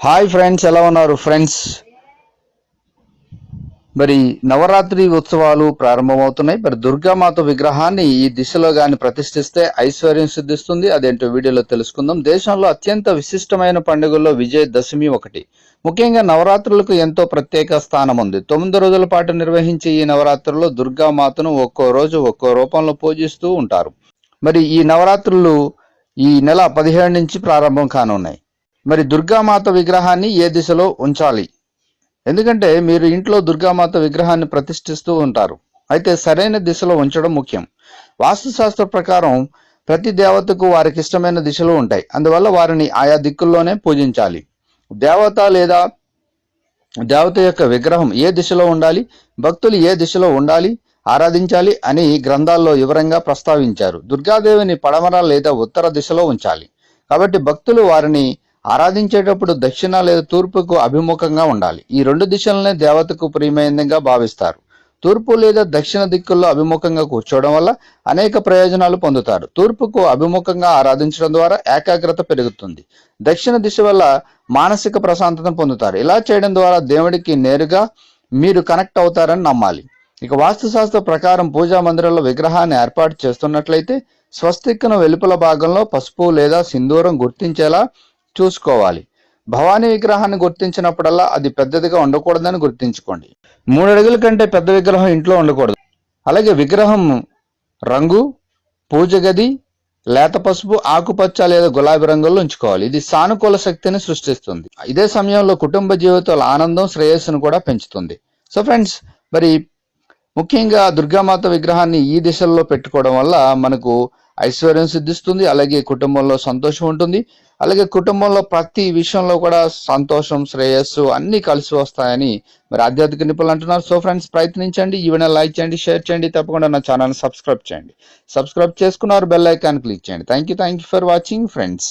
Hi friends ఎలా ఉన్నారు? Friends మరి నవరాత్రి ఉత్సవాలు ప్రారంభమవుతున్నాయి. మరి దుర్గామాత విగ్రహాన్ని ఈ దిశలో గాని ప్రతిష్ఠిస్తే ఐశ్వర్యం సిద్ధిస్తుంది. అదేంటో వీడియోలో తెలుసుకుందాం. దేశంలో అత్యంత విశిష్టమైన పండుగల్లో విజయదశమి ఒకటి. ముఖ్యంగా నవరాత్రులకు ఎంతో ప్రత్యేక స్థానం ఉంది. తొమ్మిది రోజుల పాటు నిర్వహించే ఈ నవరాత్రుల్లో దుర్గామాతను ఒక్కో రోజు ఒక్కో రూపంలో పూజిస్తూ ఉంటారు. మరి ఈ నవరాత్రులు ఈ నెల పదిహేడు నుంచి ప్రారంభం కానున్నాయి. మరి దుర్గామాత విగ్రహాన్ని ఏ దిశలో ఉంచాలి? ఎందుకంటే మీరు ఇంట్లో దుర్గామాత విగ్రహాన్ని ప్రతిష్ఠిస్తూ ఉంటారు. అయితే సరైన దిశలో ఉంచడం ముఖ్యం. వాస్తుశాస్త్ర ప్రకారం ప్రతి దేవతకు వారికి ఇష్టమైన దిశలు ఉంటాయి. అందువల్ల వారిని ఆయా దిక్కుల్లోనే పూజించాలి. దేవత లేదా దేవత యొక్క విగ్రహం ఏ దిశలో ఉండాలి భక్తులు ఏ దిశలో ఉండాలి ఆరాధించాలి అని గ్రంథాల్లో వివరంగా ప్రస్తావించారు. దుర్గాదేవిని పడమర లేదా ఉత్తర దిశలో ఉంచాలి. కాబట్టి భక్తులు వారిని ఆరాధించేటప్పుడు దక్షిణ లేదా తూర్పుకు అభిముఖంగా ఉండాలి. ఈ రెండు దిశలనే దేవతకు ప్రియమైనదిగా భావిస్తారు. తూర్పు లేదా దక్షిణ దిక్కుల్లో అభిముఖంగా కూర్చోవడం వల్ల అనేక ప్రయోజనాలు పొందుతారు. తూర్పుకు అభిముఖంగా ఆరాధించడం ద్వారా ఏకాగ్రత పెరుగుతుంది. దక్షిణ దిశ వల్ల మానసిక ప్రశాంతత పొందుతారు. ఇలా చేయడం ద్వారా దేవుడికి నేరుగా మీరు కనెక్ట్ అవుతారని నమ్మాలి. ఇక వాస్తుశాస్త్ర ప్రకారం పూజా మందిరంలో విగ్రహాన్ని ఏర్పాటు చేస్తున్నట్లయితే స్వస్తిక్కును వెలుపల భాగంలో పసుపు లేదా సింధూరం గుర్తించేలా చూసుకోవాలి. భవానీ విగ్రహాన్ని గుర్తించినప్పుడల్లా అది పెద్దదిగా ఉండకూడదని గుర్తించుకోండి. మూడు అడుగుల కంటే పెద్ద విగ్రహం ఇంట్లో ఉండకూడదు. అలాగే విగ్రహం రంగు పూజ గది లేత పసుపు ఆకుపచ్చ లేదా గులాబీ రంగుల్లో ఉంచుకోవాలి. ఇది సానుకూల శక్తిని సృష్టిస్తుంది. ఇదే సమయంలో కుటుంబ జీవితాల ఆనందం శ్రేయస్సును కూడా పెంచుతుంది. సో ఫ్రెండ్స్ మరి ముఖ్యంగా దుర్గామాత విగ్రహాన్ని ఈ దిశల్లో పెట్టుకోవడం వల్ల మనకు ఐశ్వర్యం సిద్ధిస్తుంది అలాగే కుటుంబంలో సంతోషం ఉంటుంది. అలాగే కుటుంబంలో ప్రతి విషయంలో కూడా సంతోషం శ్రేయస్సు అన్ని కలిసి వస్తాయని మరి ఆధ్యాత్మిక నిపుణులు అంటున్నారు. సో ఫ్రెండ్స్ ప్రయత్నించండి ఈ లైక్ చేయండి షేర్ చేయండి తప్పకుండా నా ఛానల్ సబ్స్క్రైబ్ చేయండి. సబ్స్క్రైబ్ చేసుకున్నారు బెల్ ఐకాన్ క్లిక్ చేయండి. Thank you thank you for watching friends.